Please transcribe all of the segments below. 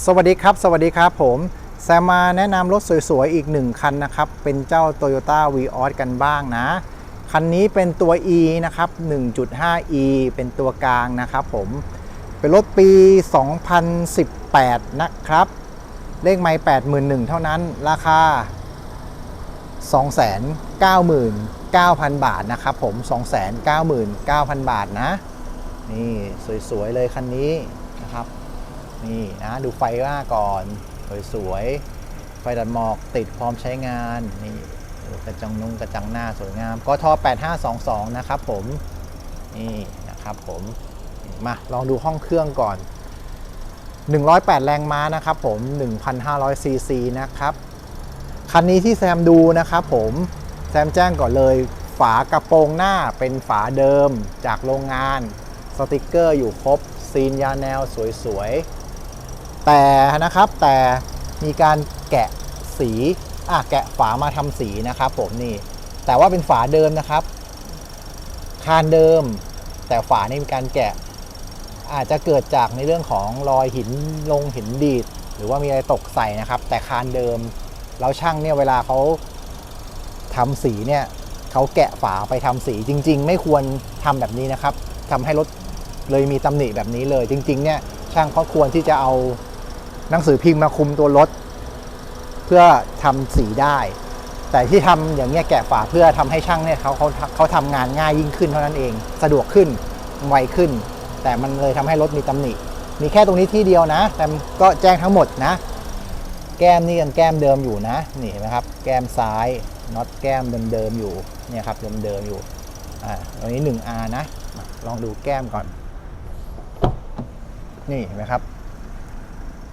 สวัสดีครับ สวัสดีครับผมแซมมาแนะนำรถสวยๆ อีกหนึ่งคันนะครับ เป็นเจ้า Toyota v ีออกันบ้างนะ คันนี้เป็นตัว E นะครับ 1.5e เป็นตัวกลางนะครับผม เป็นรถปี 2018 นะครับ เลขไม่81,000 เท่านั้น ราคา 299,000 บาทนะครับผม 299,000 บาทนะ นี่สวยๆ เลยคันนี้นะครับ นี่นะดูไฟหน้าก่อน สวยๆ ไฟดัดหมอกติดพร้อมใช้งานนี่กระจังนุ่งกระจังหน้าสวยงามกท8522 นะครับผมนี่นะครับผมมาลองดูห้องเครื่องก่อน 108 แรงม้านะครับผม 1,500 ซีซีนะครับคันนี้ที่แซมดูนะครับผมแซมแจ้งก่อนเลย ฝากระโปรงหน้าเป็นฝาเดิมจากโรงงาน สติกเกอร์อยู่ครบซีนยาแนวสวยๆ แต่นะครับแต่มีการแกะสีอะแกะฝามาทำสีนะครับ ผมนี่ แต่ว่าเป็นฝาเดิมนะครับ คานเดิม แต่ฝานี่มีการแกะ อาจจะเกิดจากในเรื่องของรอยหินลงหินดีด หรือว่ามีอะไรตกใส่นะครับ แต่คานเดิมแล้วช่างเนี่ยเวลาเขาทำสีเนี่ยเขาแกะฝาไปทำสีจริง ๆ ไม่ควรทำแบบนี้นะครับทำให้รถเลยมีตำหนิแบบนี้เลย จริง ๆ เนี่ยช่างเขาควรที่จะเอา หนังสือพิมพ์มาคุมตัวรถ เพื่อทำสีได้ แต่ที่ทำอย่างเงี้ยแกะฝาเพื่อทำให้ช่างเนี่ยเขาเขาเขาทำงานง่ายยิ่งขึ้นเท่านั้นเอง สะดวกขึ้นไวขึ้น แต่มันเลยทำให้รถมีตำหนิ มีแค่ตรงนี้ที่เดียวนะ แต่ก็แจ้งทั้งหมดนะ แก้มนี่ยังแก้มเดิมอยู่นะนี่เห็นไหมครับ แก้มซ้ายน็อตแก้มเดิมๆอยู่เนี่ยครับเดิมๆอยู่อ่าตรงนี้ 1R นะลองดูแก้มก่อน นี่เห็นไหมครับ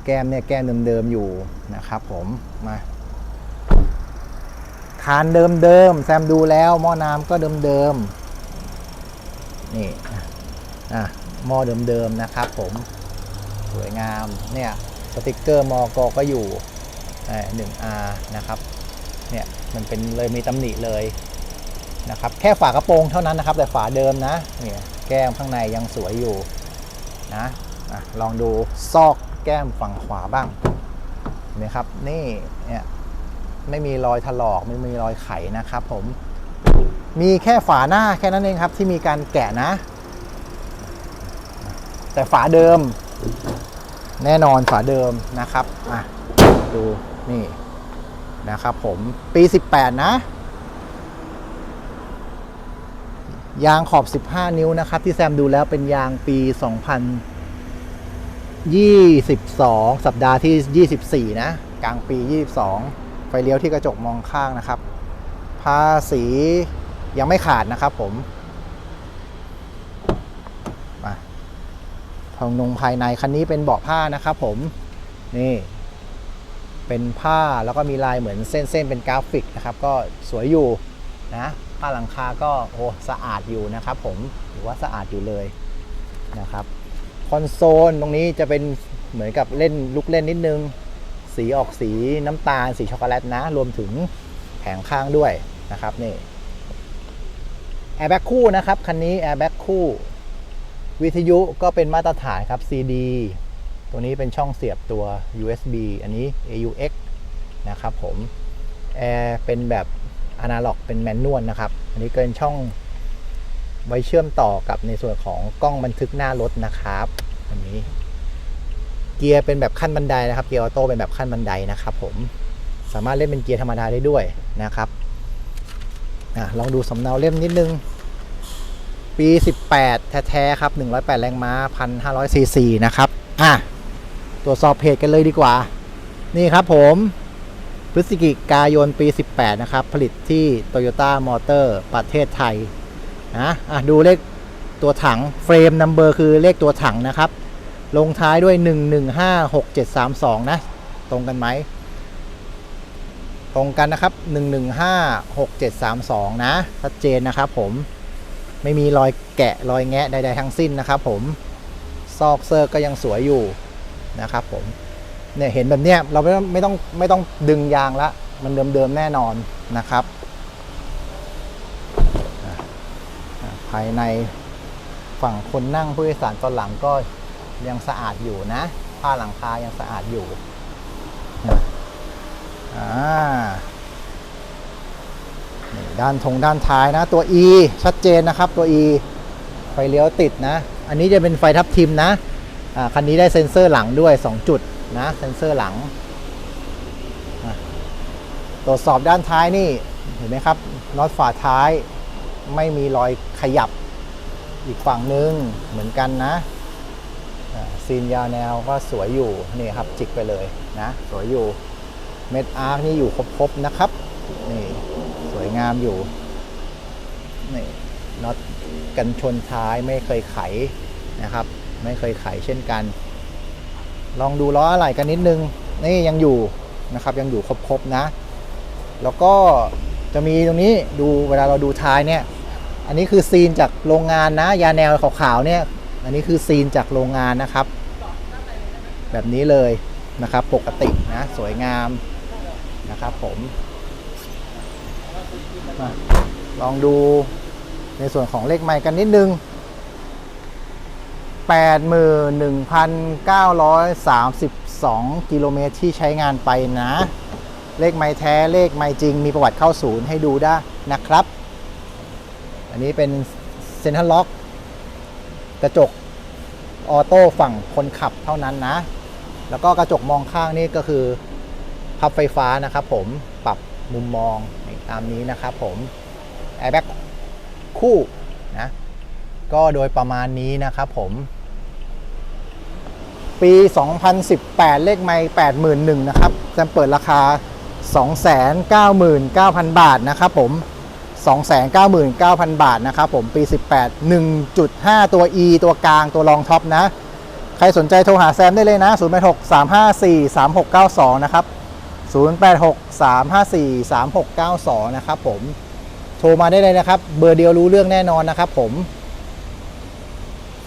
ก้มเนี่ยแก้มเดิมๆอยู่นะครับผมมาคานเดิมๆแซมดูแล้วหม้อน้ำก็เดิมๆนี่อะหม้อเดิมๆนะครับผมสวยงามเนี่ยสติกเกอร์มอกก็อยู่หนึ่ง R นะครับเนี่ยมันเป็นเลยมีตำหนิเลยนะครับแค่ฝากระโปรงเท่านั้นนะครับ แต่ฝาเดิมนะเนี่ยแก้มข้างในยังสวยอยู่นะอะลองดูซอก ก้มฝั่งขวาบ้างเห็นไหมครับนี่เนี่ยไม่มีรอยถลอกไม่มีรอยไขนะครับผมมีแค่ฝาหน้าแค่นั้นเองครับที่มีการแกะนะ แต่ฝาเดิม แน่นอนฝาเดิมนะครับอะดูนี่นะครับผมปี 18 นะ ยางขอบ 15 นิ้วนะครับ ที่แซมดูแล้วเป็นยางปี 2022 สัปดาห์ที่ 24 นะ กลางปี 22 ไฟเลี้ยวที่กระจกมองข้างนะครับ ภาษียังไม่ขาดนะครับผมมาทองนงภายในคันนี้เป็นเบาะผ้านะครับผม นี่ เป็นผ้าแล้วก็มีลายเหมือนเส้นๆ เป็นกราฟิกนะครับ ก็สวยอยู่นะผ้าหลังคาก็โอ้สะอาดอยู่นะครับผมถือว่าสะอาดอยู่เลยนะครับ คอนโซลตรงนี้จะเป็นเหมือนกับเล่นลูกเล่นนิดนึง สีออกสีน้ำตาล สีช็อกโกแลตนะ รวมถึงแผงข้างด้วยนะครับนี่แอร์แบ็กคู่นะครับ คันนี้แอร์แบ็กคู่ วิทยุก็เป็นมาตรฐานครับ CD ตัวนี้เป็นช่องเสียบตัว USB อันนี้ AUX นะครับผมแอร์เป็นแบบอนาล็อกเป็นแมนนวลนะครับ อันนี้เป็นช่อง ไว้เชื่อมต่อกับในส่วนของกล้องบันทึกหน้ารถนะครับอันนี้ เกียร์เป็นแบบขั้นบันไดนะครับ เกียร์ออโต้เป็นแบบขั้นบันไดนะครับ ผมสามารถเล่นเป็นเกียร์ธรรมดาได้ด้วยนะครับอลองดูสำเนาเล่มนิดนึง ปี 18 แท้ๆครับ 108 แรงม้า 1,500ซีซีนะครับอะตรวจสอบเพจกันเลยดีกว่า นี่ครับผมพฤศจิกายนปี 18 นะครับ ผลิตที่ Toyota Motor ประเทศไทย นะอะดูเลขตัวถังเฟรมนัมเบอร์คือเลขตัวถังนะครับ ลงท้ายด้วย 1156732 นะ ตรงกันไหม ตรงกันนะครับ 1156732 นะชัดเจนนะครับผมไม่มีรอยแกะรอยแงะใด ๆ ทั้งสิ้นนะครับผมซอกเซอร์ก็ยังสวยอยู่นะครับผมเนี่ยเห็นแบบเนี้ยเราไม่ต้องไม่ต้องไม่ต้องดึงยางละ มันเดิมๆแน่นอนนะครับ ภายในฝั่งคนนั่งผู้โดยสารตอนหลังก็ยังสะอาดอยู่นะ ผ้าหลังคายังสะอาดอยู่นะอ่าด้านทงด้านท้ายนะ ตัว E ชัดเจนนะครับตัว E ไฟเลี้ยวติดนะ อันนี้จะเป็นไฟทับทิมนะคันนี้ได้เซ็นเซอร์หลังด้วย 2 จุดนะ เซ็นเซอร์หลัง ตรวจสอบด้านท้ายนี่ เห็นไหมครับน็อตฝาท้าย ไม่มีรอยขยับอีกฝั่งนึงเหมือนกันนะซีนยาวแนวก็สวยอยู่นี่ครับจิกไปเลยนะสวยอยู่เม็ดอาร์คนี่อยู่ครบๆนะครับนี่สวยงามอยู่นี่น็อตกันชนท้ายไม่เคยไขนะครับ ไม่เคยไขเช่นกัน ลองดูล้ออะไหล่กันนิดนึงนี่ยังอยู่นะครับยังอยู่ครบๆนะ แล้วก็จะมีตรงนี้ดูเวลาเราดูท้ายเนี่ย อันนี้คือซีนจากโรงงานนะ ยาแนวขาวๆเนี่ย อันนี้คือซีนจากโรงงานนะครับ แบบนี้เลยนะครับ ปกตินะสวยงามนะครับผมลองดูในส่วนของเลขไมค์กันนิดนึง 81,932 กิโลเมตรที่ใช้งานไปนะ เลขไม้แท้เลขไม้จริงมีประวัติเข้าศูนย์ให้ดูได้นะครับ อันนี้เป็นเซ็นทรัลล็อกกระจกออโต้ฝั่งคนขับเท่านั้นนะ แล้วก็กระจกมองข้างนี่ก็คือพับไฟฟ้านะครับผมปรับมุมมองตามนี้นะครับผมแอร์แบ็กคู่นะก็โดยประมาณนี้นะครับผม ปี 2018 เลขไม่81,000นะครับจะเปิดราคา 299,000 บาทนะครับผม 299,000 บาทนะครับผมปี 18 1.5 ตัว E ตัวกลางตัวรองท็อปนะ ใครสนใจโทรหาแซมได้เลยนะ086 354 3692 นะครับ 086 354 3692 นะครับผมโทรมาได้เลยนะครับ เบอร์เดียวรู้เรื่องแน่นอนนะครับผม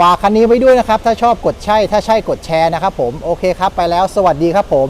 ฝากคันนี้ไว้ด้วยนะครับ ถ้าชอบกดใช่ ถ้าใช่กดแชร์นะครับผม โอเคครับ ไปแล้ว สวัสดีครับผม